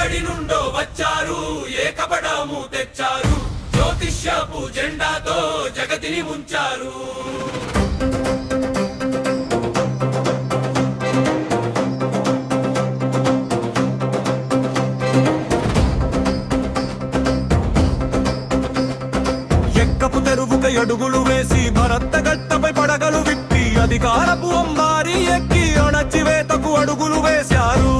ఎక్కడి నుండో వచ్చారు? ఏకపడము తెచ్చారు? జ్యోతిష్యపు జెండాతో జగతిని ముంచారు. ఎక్కపు తెరువుక అడుగులు వేసి భరత గట్టపై పడగలు విప్పి అధికారపు అంబారి ఎక్కి అణచివేతకు అడుగులు వేశారు.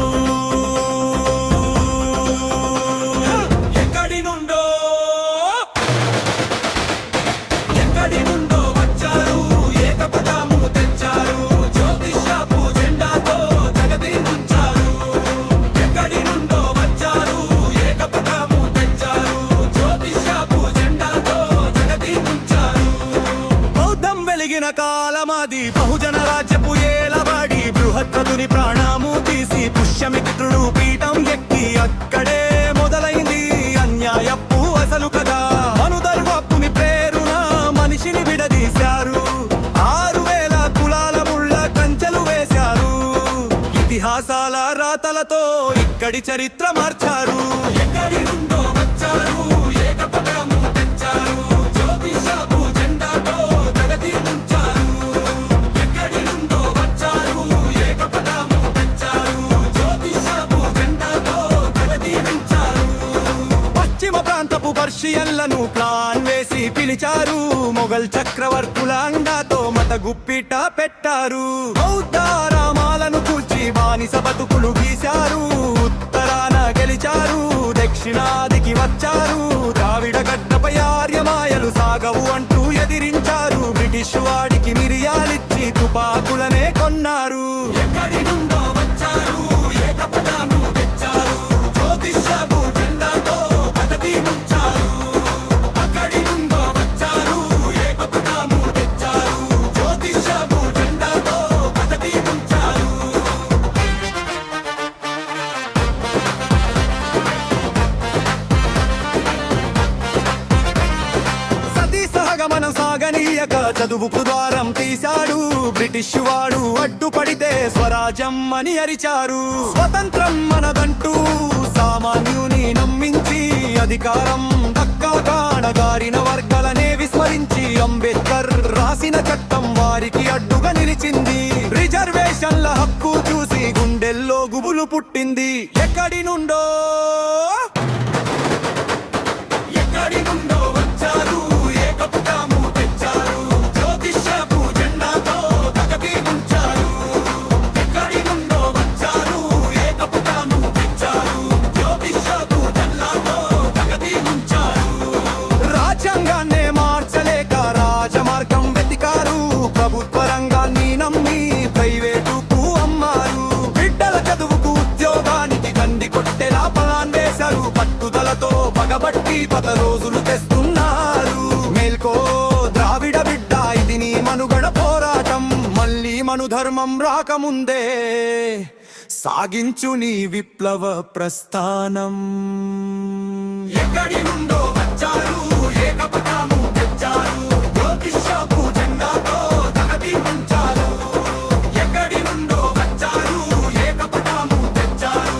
కాలమాది బహుజన రాజ్యపు ఏలవాడి బృహత్తుని ప్రాణము తీసి పుష్యమిత్రుడు పీఠం ఎక్కి అక్కడే మొదలైంది అన్యాయప్పు అసలు కదా అనుదర్వప్పుని పేరున మనిషిని విడదీశారు. ఆరు వేల కులాల ముళ్ళ కంచెలు వేశారు. ఇతిహాసాల రాతలతో ఇక్కడి చరిత్ర మార్చారు. ఎక్కడి నుండో వచ్చారు? పర్షియన్లను ప్లాన్ వేసి పిలిచారు. మొఘల్ చక్రవర్తుల అండాతో మత గుప్పిట పెట్టారు. బౌద్ధారామాలను కూర్చి బానిస బతుకులు గీశారు. ఉత్తరాన గెలిచారు దక్షిణాదికి వచ్చారు. ద్రావిడ గడ్డపై ఆర్యమాయలు సాగవు అంటూ ఎదిరించారు. బ్రిటిష్ వాడికి మిరియాలిచ్చి తుపాకులనే కొన్నారు. సతీ సాగనీయక చదువుకు ద్వారం తీశాడు. బ్రిటిష్ వాడు అడ్డుపడితే స్వరాజ్యం అని అరిచారు. స్వతంత్రం మనదంటూ సామాన్యుని నమ్మించి అధికారం దక్కా కాణగారిన వర్గాలనే విస్మరించి అంబేద్కర్ రాసిన చట్టం వారికి అడ్డుగా నిలిచింది. రిజర్వేషన్ల హక్కు చూసి గుండెల్లో గుబులు పుట్టింది. ఎక్కడి నుండో? ఎక్కడి నుండో? పద రోజులు తెస్తున్నారు. మేల్కో ద్రావిడ బిడ్డ ఇది నీ మనుగడ పోరాటం. మళ్ళీ మనుధర్మం రాకముందే సాగించు నీ విప్లవ ప్రస్థానం. ఎక్కడి నుండో వచ్చారు ఏకపటాము తెచ్చారు. ఎక్కడి నుండో వచ్చారు తెచ్చారు.